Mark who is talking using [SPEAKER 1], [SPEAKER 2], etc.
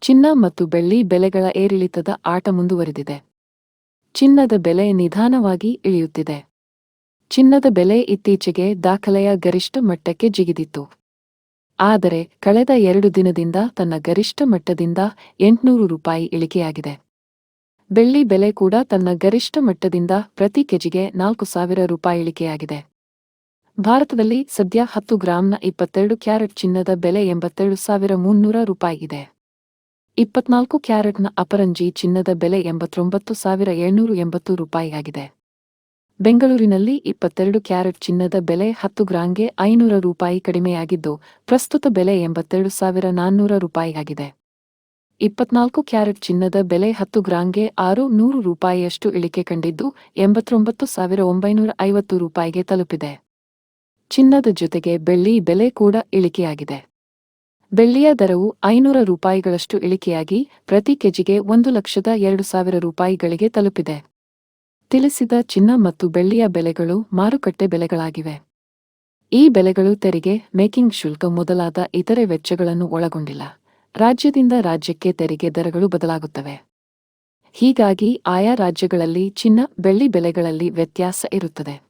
[SPEAKER 1] ಚಿನ್ನ ಮತ್ತು ಬೆಳ್ಳಿ ಬೆಲೆಗಳ ಏರಿಳಿತದ ಆಟ ಮುಂದುವರೆದಿದೆ. ಚಿನ್ನದ ಬೆಲೆ ನಿಧಾನವಾಗಿ ಇಳಿಯುತ್ತಿದೆ. ಚಿನ್ನದ ಬೆಲೆ ಇತ್ತೀಚೆಗೆ ದಾಖಲೆಯ ಗರಿಷ್ಠ ಮಟ್ಟಕ್ಕೆ ಜಿಗಿದಿತ್ತು. ಆದರೆ ಕಳೆದ ಎರಡು ದಿನದಿಂದ ತನ್ನ ಗರಿಷ್ಠ ಮಟ್ಟದಿಂದ ಎಂಟುನೂರು ರೂಪಾಯಿ ಇಳಿಕೆಯಾಗಿದೆ. ಬೆಳ್ಳಿ ಬೆಲೆ ಕೂಡ ತನ್ನ ಗರಿಷ್ಠ ಮಟ್ಟದಿಂದ ಪ್ರತಿ ಕೆಜಿಗೆ ನಾಲ್ಕು ಸಾವಿರ ರೂಪಾಯಿ ಇಳಿಕೆಯಾಗಿದೆ. ಭಾರತದಲ್ಲಿ ಸದ್ಯ ಹತ್ತು ಗ್ರಾಂನ ಇಪ್ಪತ್ತೆರಡು ಕ್ಯಾರೆಟ್ ಚಿನ್ನದ ಬೆಲೆ ಎಂಬತ್ತೆರಡು ಸಾವಿರ ಮುನ್ನೂರ ರೂಪಾಯಿ ಇದೆ. ಇಪ್ಪತ್ನಾಲ್ಕು ಕ್ಯಾರೆಟ್ನ ಅಪರಂಜಿ ಚಿನ್ನದ ಬೆಲೆ ಎಂಬತ್ತೊಂಬತ್ತು ಸಾವಿರ ಏಳ್ನೂರು ಎಂಬತ್ತು ರೂಪಾಯಿಯಾಗಿದೆ. ಬೆಂಗಳೂರಿನಲ್ಲಿ ಇಪ್ಪತ್ತೆರಡು ಕ್ಯಾರೆಟ್ ಚಿನ್ನದ ಬೆಲೆ ಹತ್ತು ಗ್ರಾಂಗೆ ಐನೂರ ರೂಪಾಯಿ ಕಡಿಮೆಯಾಗಿದ್ದು, ಪ್ರಸ್ತುತ ಬೆಲೆ ಎಂಬತ್ತೆರಡು ಸಾವಿರ ನಾನ್ನೂರ ರೂಪಾಯಿಯಾಗಿದೆ. ಇಪ್ಪತ್ನಾಲ್ಕು ಕ್ಯಾರೆಟ್ ಚಿನ್ನದ ಬೆಲೆ ಹತ್ತು ಗ್ರಾಂಗೆ ಆರು ನೂರು ರೂಪಾಯಿಯಷ್ಟು ಇಳಿಕೆ ಕಂಡಿದ್ದು, ಎಂಬತ್ತೊಂಬತ್ತು ಸಾವಿರ ಒಂಬೈನೂರ ಐವತ್ತು ರೂಪಾಯಿಗೆ ತಲುಪಿದೆ. ಚಿನ್ನದ ಜೊತೆಗೆ ಬೆಳ್ಳಿ ಬೆಲೆ ಕೂಡ ಇಳಿಕೆಯಾಗಿದೆ. ಬೆಳ್ಳಿಯ ದರವು ಐನೂರ ರೂಪಾಯಿಗಳಷ್ಟು ಇಳಿಕೆಯಾಗಿ ಪ್ರತಿ ಕೆಜಿಗೆ ಒಂದು ಲಕ್ಷದ ಎರಡು ಸಾವಿರ ರೂಪಾಯಿಗಳಿಗೆ ತಲುಪಿದೆ. ತಿಳಿಸಿದ ಚಿನ್ನ ಮತ್ತು ಬೆಳ್ಳಿಯ ಬೆಲೆಗಳು ಮಾರುಕಟ್ಟೆ ಬೆಲೆಗಳಾಗಿವೆ. ಈ ಬೆಲೆಗಳು ತೆರಿಗೆ, ಮೇಕಿಂಗ್ ಶುಲ್ಕ ಮೊದಲಾದ ಇತರೆ ವೆಚ್ಚಗಳನ್ನು ಒಳಗೊಂಡಿಲ್ಲ. ರಾಜ್ಯದಿಂದ ರಾಜ್ಯಕ್ಕೆ ತೆರಿಗೆ ದರಗಳು ಬದಲಾಗುತ್ತವೆ. ಹೀಗಾಗಿ ಆಯಾ ರಾಜ್ಯಗಳಲ್ಲಿ ಚಿನ್ನ, ಬೆಳ್ಳಿ ಬೆಲೆಗಳಲ್ಲಿ ವ್ಯತ್ಯಾಸ ಇರುತ್ತದೆ.